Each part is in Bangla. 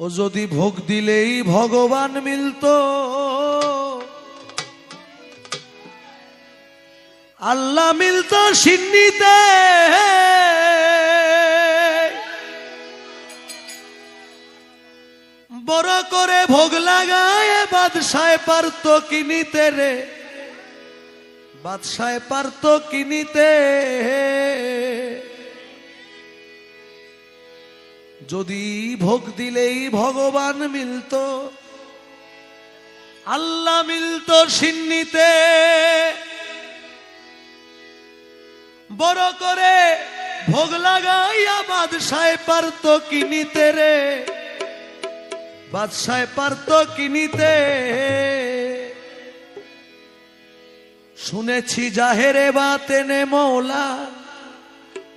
ও যদি ভোগ দিলেই ভগবান মিলতো। আল্লাহ মিলত সিন্নিতে। বড় করে ভোগ লাগায় বাদশায় পারত কিনিতে রে। বাদশায় পারত কিনিতে। যদি ভোগ দিলেই ভগবান মিলতো। আল্লাহ মিলত সিন্নিতে। বড় করে ভোগ লাগাইয়া বাদশায় পারত কিনিতে রে। বাদশায় পারত কিনিতে শুনেছি জাহেরে বা তেনে মৌলা,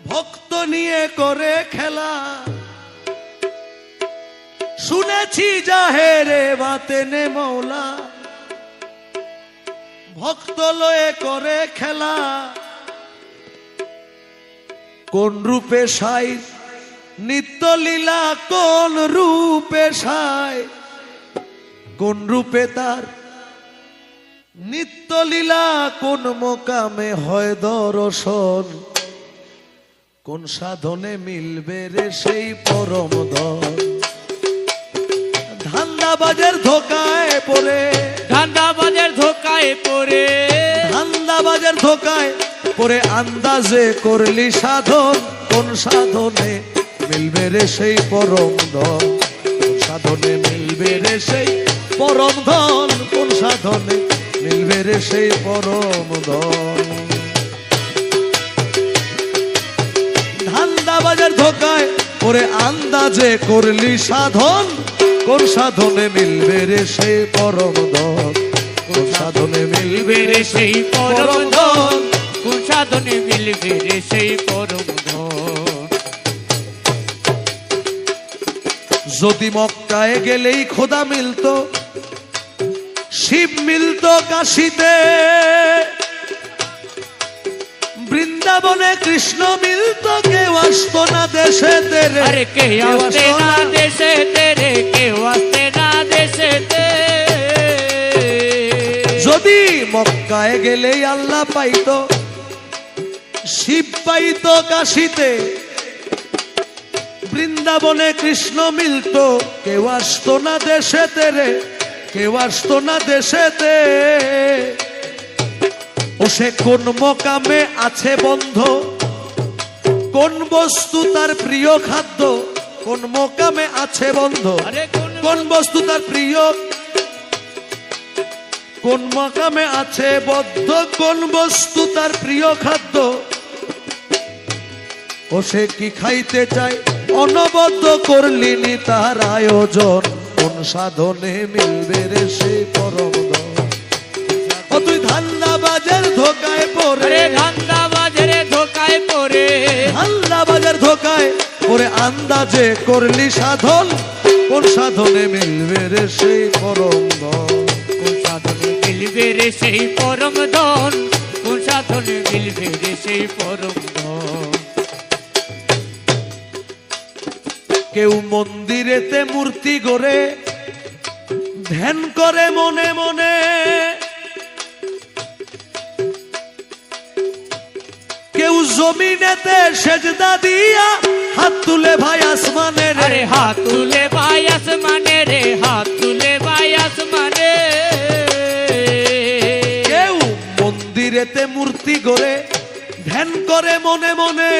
ভক্ত নিয়ে করে খেলা। শুনেছি জাহেরে বা তেনে মৌলা। ভক্ত লয়ে করে খেলা। কোন রূপে সাই? নিত্য লীলা কোন রূপে সাই? কোন রূপে তার? নিত্য লীলা কোন মোকামে হয় দর্শন? কোন সাধনে মিলবে রে সেই পরম ধন ধান্দাবাজের ধোকায় পড়ে। ধান্দাবাজের ধোকায় পড়ে। ধান্দাবাজের ধোকায় পরে আন্দাজে করলি সাধন কোন সাধনে মিলবে রে সেই পরম ধন? কোন সাধনে মিলবে রে সেই পরম ধন? কোন সাধনে মিলবে রে সেই পরম ধন? ধান্দাবাজের ধোকায় পরে আন্দাজে করলি সাধন কোন সাধনে মিলবে রে সেই পরম ধন কোন সাধনে মিলবে রে সেই পরম ধন কোন সাধনে মিলবে রে সেই পরম যদি মক্কায় গেলেই খোদা মিলতো, শিব মিলতো কাশিতে। বৃন্দাবনে কৃষ্ণ মিলতো কেউ আসতো না দেশে তেরে। আরে কে আসতে না দেশে তেরে কেউ আসতে না দেশে যদি মক্কায় গেলেই আল্লাহ পাইতো শিব পাইত কাশিতে। বৃন্দাবনে কৃষ্ণ মিলতো কেউ আসতো না দেশেতে রে কেউ আসতো না দেশেতে সে কোন মোকামে আছে বন্ধ? কোন বস্তু তার প্রিয় খাদ্য? কোন মোকামে আছে বন্ধ? কোন বস্তু তার প্রিয়? কোন মাকামে আছে বদ্ধ? কোন বস্তু তার প্রিয় খাদ্য? ও সে কি খাইতে চায়? অনবদ্য করলিনি তার আয়োজন। কোন সাধনে মিলবে রে সে পরম পরে আন্দাজে করলি সাধন কোন সাধনে মিলবে রে সেই পরম ধন কোন সাধনে মিলবে রে সেই পরম ধন কোন সাধনে মিলবে রে সেই পরম ধন কেউ মন্দিরেতে মূর্তি গড়ে ধ্যান করে মনে মনে। জমিনেতে সেজদা দিয়া হাত তুলে ভাই আসমানের রে। হাত তুলে ভাই আসমানে রে হাত তুলে ভাই আসমানে। কেউ মন্দিরেতে মূর্তি গড়ে ধ্যান করে মনে মনে।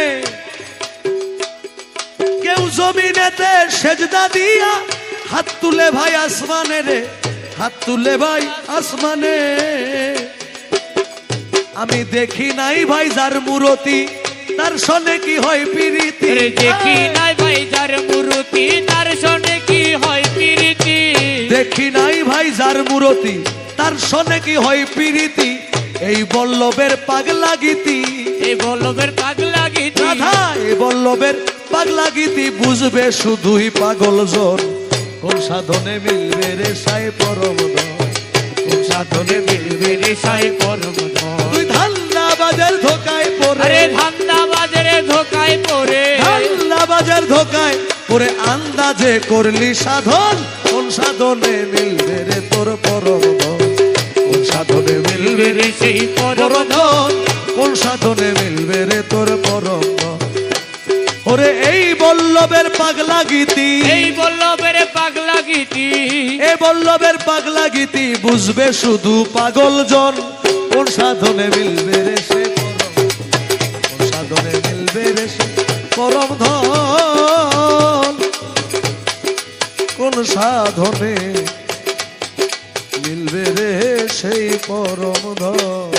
কেউ জমিনেতে সেজদা দিয়া হাত তুলে ভাই আসমানে রে হাত তুলে ভাই আসমানে। আমি দেখি নাই ভাই যার মূরতি তার সনে কি হয় পিরিতি? দেখি নাই ভাই যার মূর্তি তার সনে কি হয় প্রীতি? দেখি নাই ভাই যার মূরতি তার সনে কি হয় পিরিতি? এই বল্লভের পাগলা গীতি। এই বল্লভের পাগলা গীতি। রাধা এই বল্লভের পাগলা গীতি বুঝবে শুধুই পাগল জন কোন সাধনে মিলবে রে সাই পরম ধন? সাধনে মিলবে সেই ধন। তুই ধান্দাবাজের ধোকায় পড়ে। আরে ধান্দা ধোকায় পড়ে। ধান্দাবাজের ধোকায় পড়ে। আন্দাজে করলি সাধন কোন সাধনে মিলবে রে তোর পরম কোন সাধনে মিলবে রে সেই পরম কোন সাধনে মিলবে রে তোর পরম ওরে এই বল্লভের পাগলা গীতি। এই বল্লভের পাগলা গীতি। এ বল্লভের পাগলা গীতি বুঝবে শুধু পাগল জন। কোন সাধনে মিলবে রে সে কোন সাধনে মিলবে রে সে পরম ধন? কোন সাধনে মিলবে রে সেই পরম ধন?